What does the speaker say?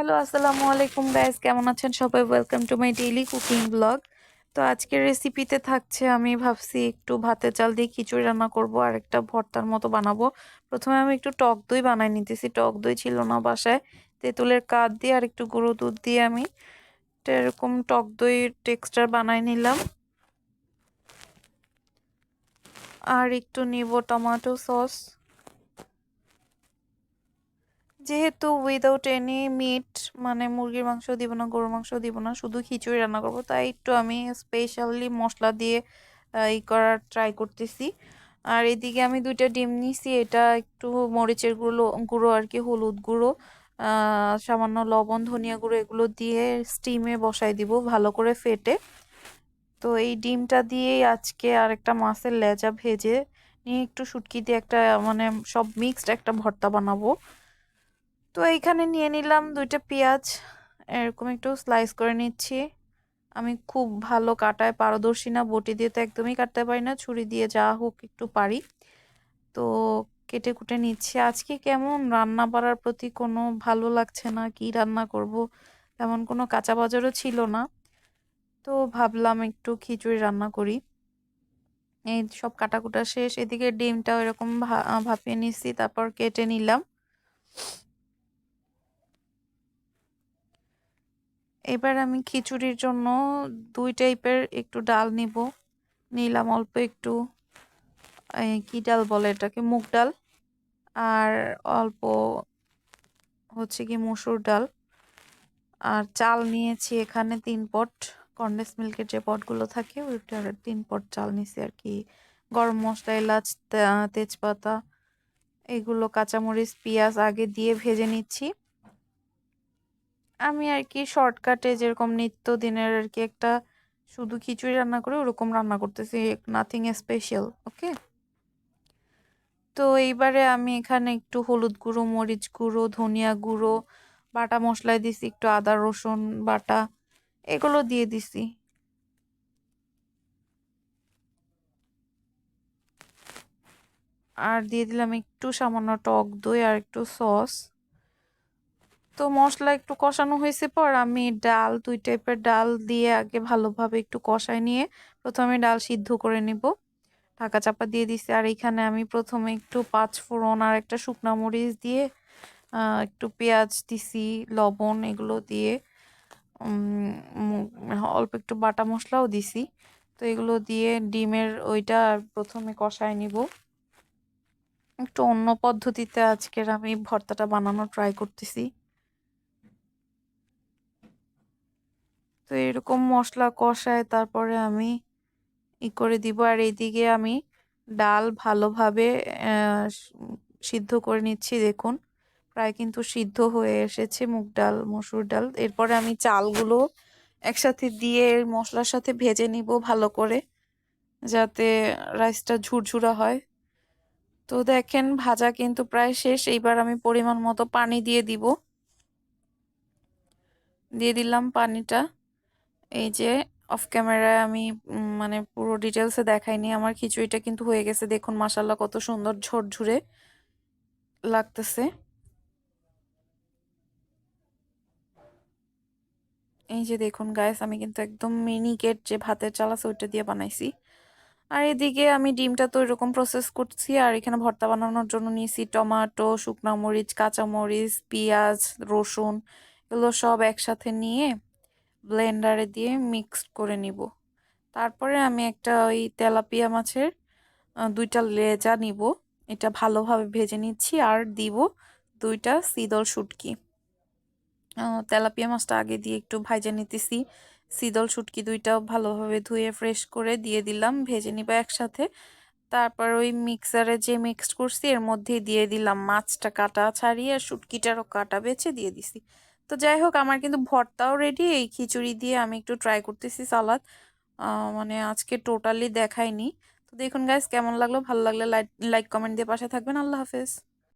Hello, আসসালামু আলাইকুম guys কেমন আছেন সবাই? Welcome to my daily cooking blog তো আজকের রেসিপিতে থাকছে, আমি ভাবছি একটু ভাতের চাল দিয়ে খিচুড়ি রান্না করব আর একটা ভর্তার মতো বানাবো। প্রথমে আমি একটু টক দই বানাই নিতেছি। টক দই ছিল না বাসায়। তেঁতুলের কাঠ দিয়ে আর একটু গুঁড়ো দুধ দিয়ে আমি এরকম টক দই টেক্সচার বানাই নিলাম। আর একটু নিব টমেটো সস যেহেতু উইদাউট এনি মিট মানে মুরগির মাংস দিব না, গরুর মাংস দিব না, শুধু খিচুড়ি রান্না করব, তাই একটু আমি স্পেশালি মশলা দিয়ে ই করার ট্রাই করতেছি। আর এদিকে আমি দুইটা ডিম নিছি, এটা একটু মরিচের গুঁড়ো গুঁড়ো আর কি, হলুদ গুঁড়ো সামান্য লবণ, ধনিয়া গুঁড়ো, এগুলো দিয়ে স্টিমে বসাই দিব ভালো করে ফেটে। তো এই ডিমটা দিয়েই আজকে আর একটা মাছের লেজা ভেজে নিয়ে একটু শুটকি দিয়ে একটা মানে সব মিক্সড একটা ভর্তা বানাবো। তো এইখানে নিয়ে নিলাম দুইটা পেঁয়াজ, এরকম একটু স্লাইস করে নিচ্ছি। আমি খুব ভালো কাটায় পারদর্শী না, বটি দিয়ে তো একদমই কাটতে পারি না, ছুরি দিয়ে যা হোক একটু পারি। তো কেটে কুটে নিচ্ছি। আজকে কেমন? রান্না বাড়ার প্রতি কোনো ভালো লাগছে না? কি রান্না করব? তেমন কোনো কাঁচা বাজারও ছিল না। তো ভাবলাম একটু খিচুড়ি রান্না করি। এই সব কাটাকুটা শেষ। এদিকে ডিমটাও এরকম ভাপিয়ে নিচ্ছি, তারপর কেটে নিলাম। এবার আমি খিচুড়ির জন্য দুই টাইপের একটু ডাল নিব। নিলাম অল্প একটু কি ডাল বলে এটাকে? মুগ ডাল আর অল্প হচ্ছে কি মসুর ডাল। আর চাল নিয়েছি এখানে তিন পট। কন্ডেন্স মিল্কের যে পটগুলো থাকে, ওইটার তিন পট চাল নিয়েছি আর কি। গরম মশলা, এলাচ তেজপাতা, এগুলো কাঁচামরিচ, পেঁয়াজ আগে দিয়ে ভেজে নিচ্ছি। আমি আর কি শর্টকাটে যেরকম নিত্য দিনের আর কি একটা শুধু খিচুড়ি রান্না করে ওরকম রান্না করতেছি নাথিং স্পেশাল ওকে তো এইবারে আমি এখানে একটু হলুদ গুঁড়ো, মরিচ গুঁড়ো, ধনিয়া গুঁড়ো, বাটা মশলায় দিছি, একটু আদা, রসুন, বাটা, এগুলো দিয়ে দিছি। আর দিয়ে দিলাম একটু সামান্য টক দই আর একটু সস। তো মশলা একটু কষানো হয়েছে পর আমি ডাল, দুই টাইপের ডাল দিয়ে আগে ভালোভাবে একটু কষায় নিয়ে প্রথমে ডাল সিদ্ধ করে নিব। ঢাকা চাপা দিয়ে দিছি। আর এখানে আমি প্রথমে একটু পাঁচ ফোড়ন আর একটা শুকনা মরিচ দিয়ে একটু পেঁয়াজ দিছি, লবণ এগুলো দিয়ে অল্প একটু বাটা মশলাও দিছি। তো এগুলো দিয়ে ডিমের ওইটা প্রথমে কষায় নিব। একটু অন্য পদ্ধতিতে আজকের আমি ভর্তাটা বানানো ট্রাই করতেছি। তো এরকম মশলা কষায় তারপরে আমি ই করে দিব। আর এইদিকে আমি ডাল ভালোভাবে সিদ্ধ করে নিচ্ছি, দেখুন। প্রায় কিন্তু সিদ্ধ হয়ে এসেছে মুগ ডাল, মসুর ডাল। এরপরে আমি চালগুলো একসাথে দিয়ে মশলার সাথে ভেজে নিব ভালো করে, যাতে রাইসটা ঝুরঝুরা হয়। তো দেখেন, ভাজা কিন্তু প্রায় শেষ। এইবার আমি পরিমাণ মতো পানি দিয়ে দিব। দিয়ে দিলাম পানিটা। এই যে অফ ক্যামেরায় আমি মানে পুরো ডিটেলসে দেখাইনি। আমার খিচুড়িটা কিন্তু হয়ে গেছে। দেখুন মাসাল্লাহ কত সুন্দর ঝরঝুরে লাগতেছে। এই যে দেখুন গায়েস আমি কিন্তু একদম মিনি কেট যে ভাতের চাল আছে, ওইটা দিয়ে বানাইছি। আর এদিকে আমি ডিমটা তো এরকম প্রসেস করছি। আর এখানে ভর্তা বানানোর জন্য নিয়েছি টমাটো, শুকনা মরিচ, কাঁচামরিচ, পেঁয়াজ, রসুন, এগুলো সব একসাথে নিয়ে ব্লেন্ডারে দিয়ে মিক্সড করে নিব। তারপরে আমি একটা ওই তেলাপিয়া মাছের দুইটা লেজা নিব। এটা ভালোভাবে ভেজে নিচ্ছি আর দিব দুইটা সিদল শুটকি। তেলাপিয়া মাছটা আগে দিয়ে একটু ভাজে নিতেছি। সিদল শুটকি দুইটাও ভালোভাবে ধুয়ে ফ্রেশ করে দিয়ে দিলাম, ভেজে নিব একসাথে। তারপর ওই মিক্সারে যে মিক্সড করছি, এর মধ্যে দিয়ে দিলাম। মাছটা কাটা ছাড়িয়ে আর শুটকিটারও কাটা বেছে দিয়ে দিছি। তো যাই হোক, আমার কিন্তু ভর্তাও রেডি এই খিচুড়ি দিয়ে আমি একটু ট্রাই করতেছি সালাদ মানে আজকে টোটালি দেখাইনি। তো দেখুন গাইস কেমন লাগল? ভালো লাগলে লাইক কমেন্ট দিয়ে পাশে থাকবেন। আল্লাহ হাফেজ।